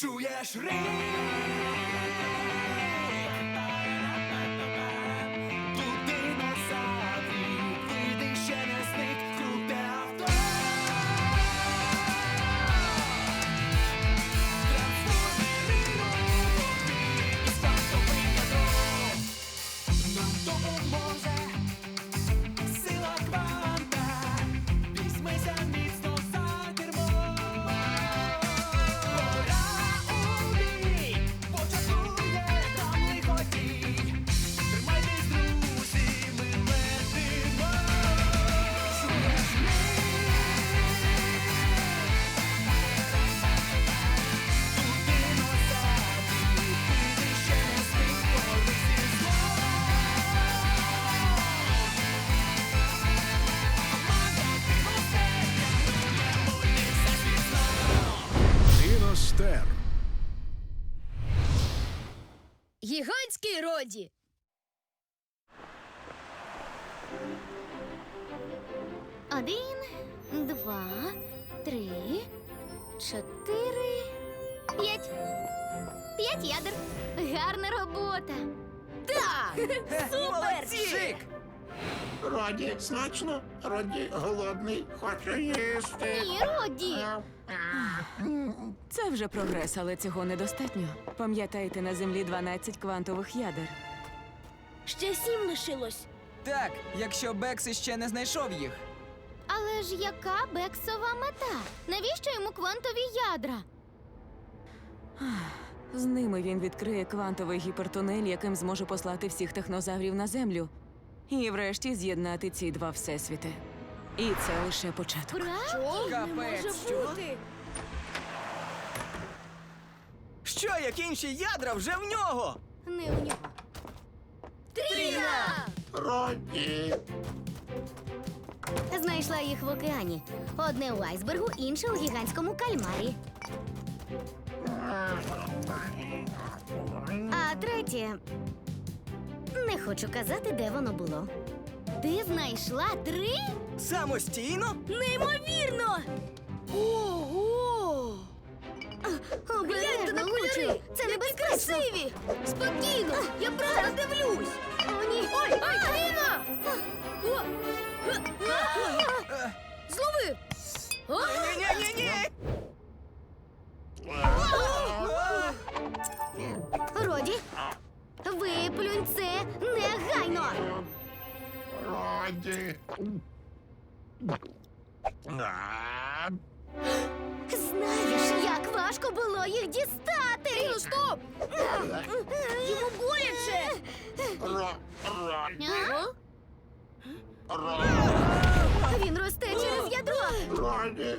Чуєш рик? Гігантський роді. Один, два, три, чотири, п'ять. П'ять ядер. Гарна робота. Так! Супер! Роді смачно, Роді голодний, хоче їсти. Ні, Роді. Це вже прогрес, але цього недостатньо. Пам'ятайте, на землі 12 квантових ядер. Ще сім лишилось. Так, якщо Бекс іще не знайшов їх. Але ж яка бексова мета? Навіщо йому квантові ядра? З ними він відкриє квантовий гіпертунель, яким зможе послати всіх технозаврів на землю. І врешті з'єднати ці два всесвіти. І це лише початок. Що? Капець, Не може що? бути. Що, як інші ядра вже в нього? Не у нього. Тріна! Роді. Знайшла їх в океані. Одне у айсбергу, інше у гігантському кальмарі. А третє. Не хочу казати, де воно було. Ти знайшла три? Самостійно? Неймовірно! Ого! Красиві! Спокійно! Я просто дивлюсь! О, ні! Ой, ой, Тріна! О! Зловив! О! Ні-ні-ні! Роді, виплюнь це негайно! Роді. Знаєш, як важко було їх дістати! Тріно, стоп! Йому боляче! А? Він росте через ядро! Роді.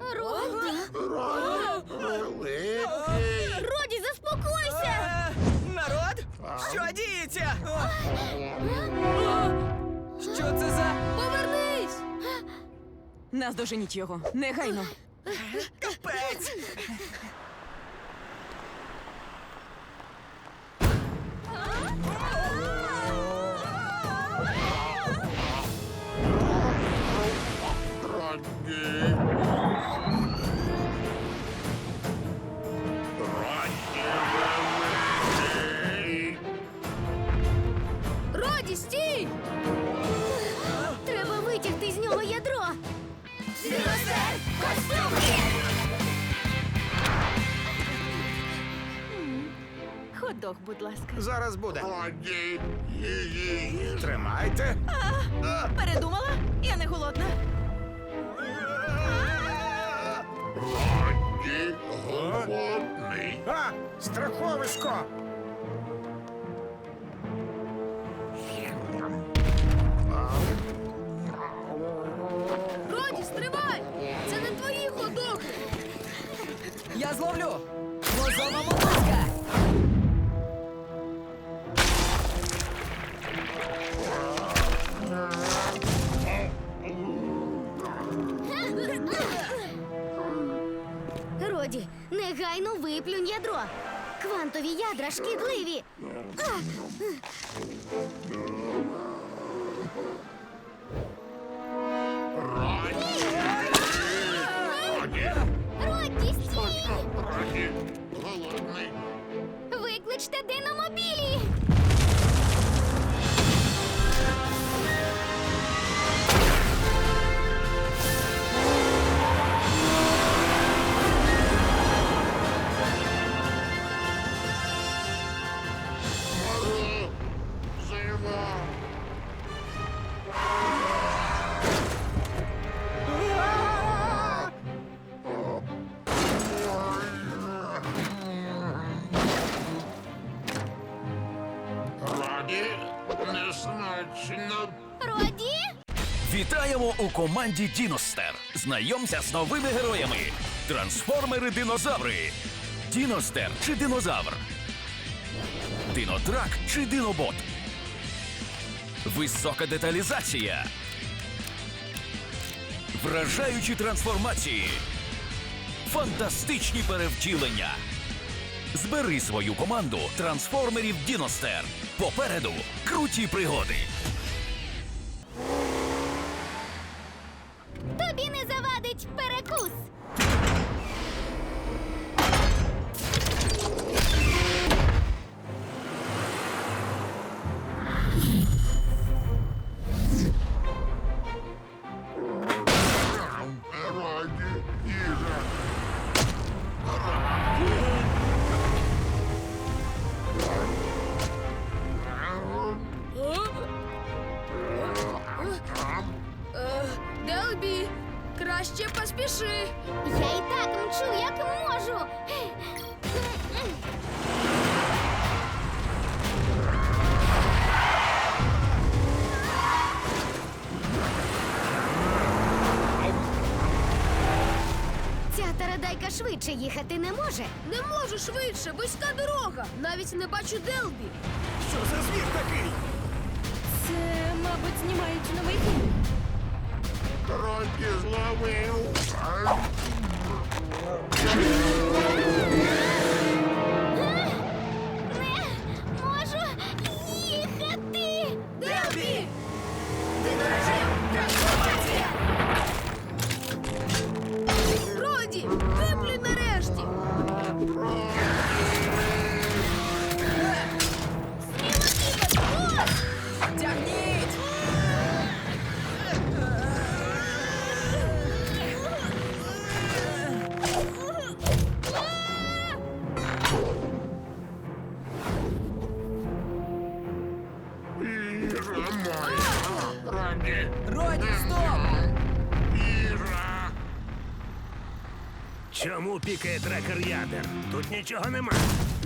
Роді! Роді. Великий. Роді, заспокойся! Е, Народ? Що діється? Що це за. Повернись! Наздоженіть його негайно. Ласка. Зараз буде. Роді. Її. Тримайте. Передумала? Я не голодна. Роді голодний. А, страховисько! Роді, стривай! Це не твої ходоги! Я зловлю! Виплюнь ядро! Квантові ядра шкідливі! А! У команді Діностер. Знайомся з новими героями: трансформери-динозаври. Діностер чи динозавр. Динотрак чи динобот. Висока деталізація. Вражаючі трансформації. Фантастичні перевтілення. Збери свою команду трансформерів Діностер. Попереду круті пригоди. psikus! Краще поспіши. Я і так мчу, як можу. Ця тарадайка швидше їхати не може. Не можу швидше, вузька дорога. Навіть не бачу Делбі. Що за звір такий? Це, мабуть, знімають новий фільм. Раді зловив. Моя. Роді, стоп! Їжа. Чому пікає трекер ядер? Тут нічого нема.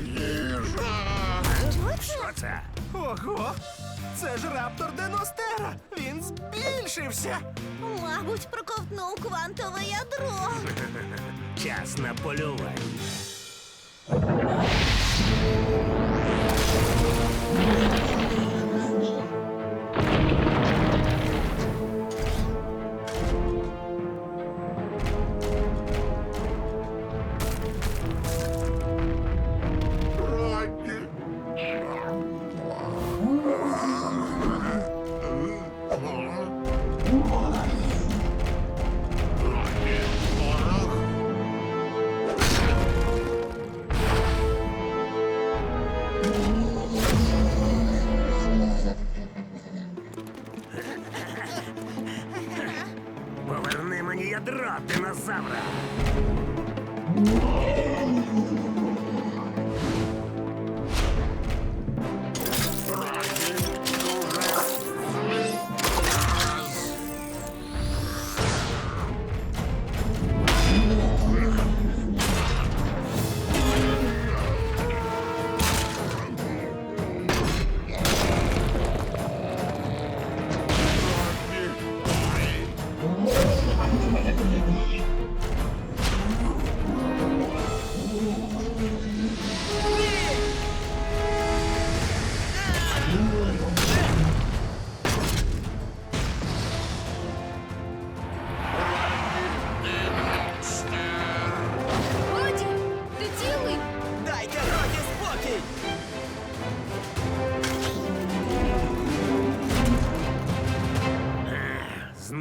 Їжа. Що це? Ого! Це ж раптор Деностера! Він збільшився! Мабуть, проковтнув квантове ядро. Час на полювання. 好玩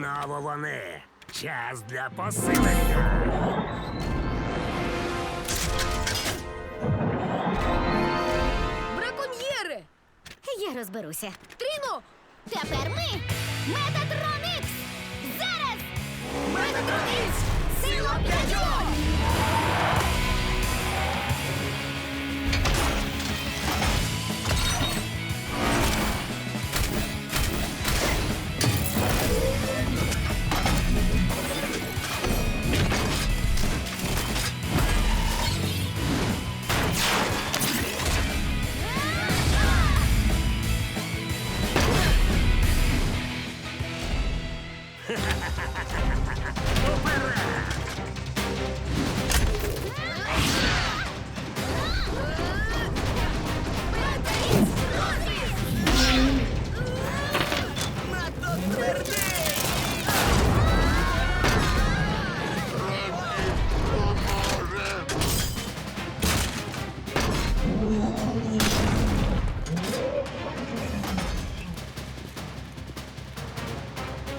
Знову вони. Час для посилення. Браконьєри! Я розберуся. Тріно! Тепер ми Метатроникс! Зараз! Метатроникс! Сила п'ятьох!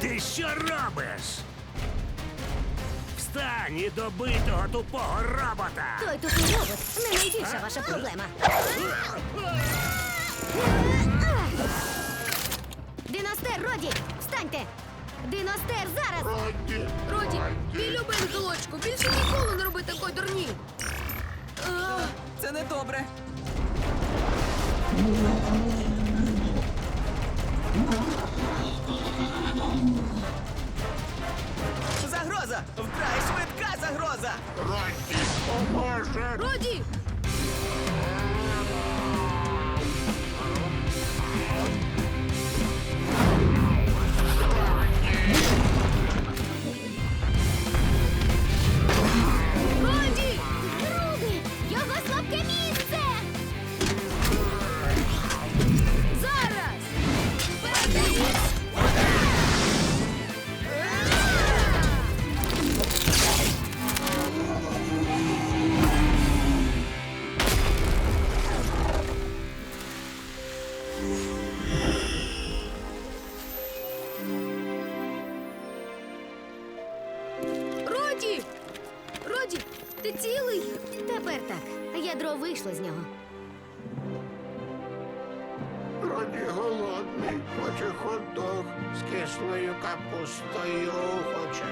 Ти що робиш? Встань і добий того тупого робота! Той тупий робот не найбільша ваша проблема. Диностер, Роді! Встаньте! Диностер, зараз! Ранді. Роді, мій любий ангелочку, більше ніколи не роби такої дурні. Це не добре. Загроза! Вкрай швидка загроза! Роді, Поможе. Роді! Роді! Роді! Роді, ти цілий? Тепер так. Ядро вийшло з нього. Ранді голодний. Хоче хот-дог з кислою капустою. Хоче.